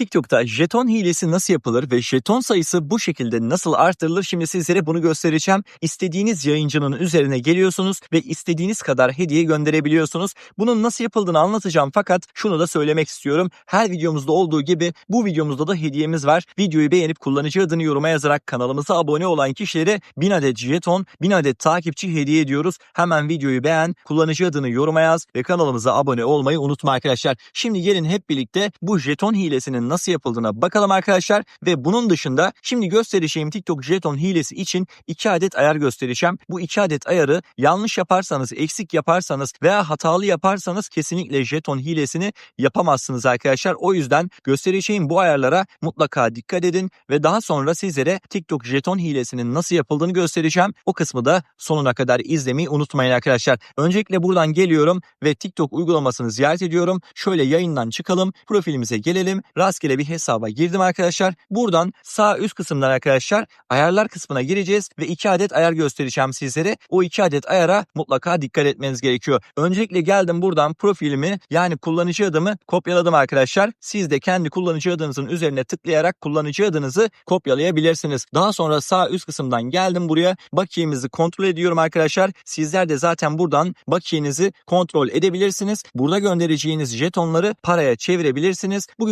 TikTok'ta jeton hilesi nasıl yapılır ve jeton sayısı bu şekilde nasıl artırılır şimdi sizlere bunu göstereceğim. İstediğiniz yayıncının üzerine geliyorsunuz ve istediğiniz kadar hediye gönderebiliyorsunuz. Bunun nasıl yapıldığını anlatacağım fakat şunu da söylemek istiyorum. Her videomuzda olduğu gibi bu videomuzda da hediyemiz var. Videoyu beğenip kullanıcı adını yoruma yazarak kanalımıza abone olan kişilere 1000 adet jeton, 1000 adet takipçi hediye ediyoruz. Hemen videoyu beğen, kullanıcı adını yoruma yaz ve kanalımıza abone olmayı unutma arkadaşlar. Şimdi gelin hep birlikte bu jeton hilesinin nasıl yapıldığına bakalım arkadaşlar ve bunun dışında şimdi göstereceğim TikTok jeton hilesi için 2 adet ayar göstereceğim. Bu 2 adet ayarı yanlış yaparsanız, eksik yaparsanız veya hatalı yaparsanız kesinlikle jeton hilesini yapamazsınız arkadaşlar. O yüzden göstereceğim bu ayarlara mutlaka dikkat edin ve daha sonra sizlere TikTok jeton hilesinin nasıl yapıldığını göstereceğim. O kısmı da sonuna kadar izlemeyi unutmayın arkadaşlar. Öncelikle buradan geliyorum ve TikTok uygulamasını ziyaret ediyorum. Şöyle yayından çıkalım, profilimize gelelim. Rastgele bir hesaba girdim arkadaşlar. Buradan sağ üst kısımdan arkadaşlar ayarlar kısmına gireceğiz ve iki adet ayar göstereceğim sizlere. O iki adet ayara mutlaka dikkat etmeniz gerekiyor. Öncelikle geldim buradan profilimi yani kullanıcı adımı kopyaladım arkadaşlar. Siz de kendi kullanıcı adınızın üzerine tıklayarak kullanıcı adınızı kopyalayabilirsiniz. Daha sonra sağ üst kısımdan geldim buraya. Bakiyemizi kontrol ediyorum arkadaşlar. Sizler de zaten buradan bakiyenizi kontrol edebilirsiniz. Burada göndereceğiniz jetonları paraya çevirebilirsiniz. Bu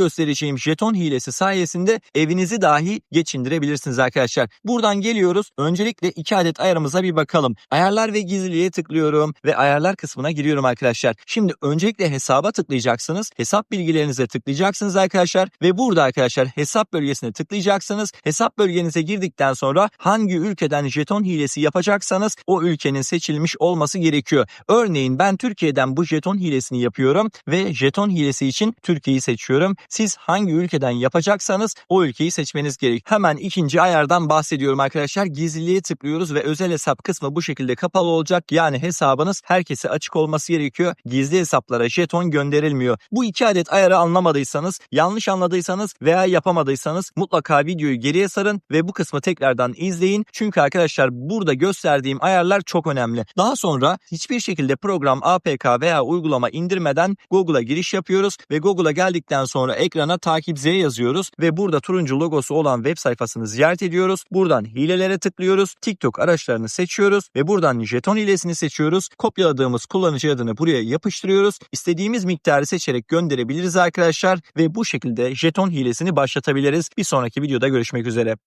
göstereceğim jeton hilesi sayesinde evinizi dahi geçindirebilirsiniz arkadaşlar. Buradan geliyoruz. Öncelikle iki adet ayarımıza bir bakalım. Ayarlar ve gizliliğe tıklıyorum ve ayarlar kısmına giriyorum arkadaşlar. Şimdi öncelikle hesaba tıklayacaksınız. Hesap bilgilerinize tıklayacaksınız arkadaşlar ve burada arkadaşlar hesap bölgesine tıklayacaksınız. Hesap bölgenize girdikten sonra hangi ülkeden jeton hilesi yapacaksanız o ülkenin seçilmiş olması gerekiyor. Örneğin ben Türkiye'den bu jeton hilesini yapıyorum ve jeton hilesi için Türkiye'yi seçiyorum. Siz hangi ülkeden yapacaksanız o ülkeyi seçmeniz gerek. Hemen ikinci ayardan bahsediyorum arkadaşlar. Gizliliğe tıklıyoruz ve özel hesap kısmı bu şekilde kapalı olacak. Yani hesabınız herkese açık olması gerekiyor. Gizli hesaplara jeton gönderilmiyor. Bu iki adet ayarı anlamadıysanız, yanlış anladıysanız veya yapamadıysanız mutlaka videoyu geriye sarın ve bu kısmı tekrardan izleyin. Çünkü arkadaşlar burada gösterdiğim ayarlar çok önemli. Daha sonra hiçbir şekilde program, APK veya uygulama indirmeden Google'a giriş yapıyoruz ve Google'a geldikten sonra ekrana takip Z yazıyoruz ve burada turuncu logosu olan web sayfasını ziyaret ediyoruz. Buradan hilelere tıklıyoruz. TikTok araçlarını seçiyoruz ve buradan jeton hilesini seçiyoruz. Kopyaladığımız kullanıcı adını buraya yapıştırıyoruz. İstediğimiz miktarı seçerek gönderebiliriz arkadaşlar ve bu şekilde jeton hilesini başlatabiliriz. Bir sonraki videoda görüşmek üzere.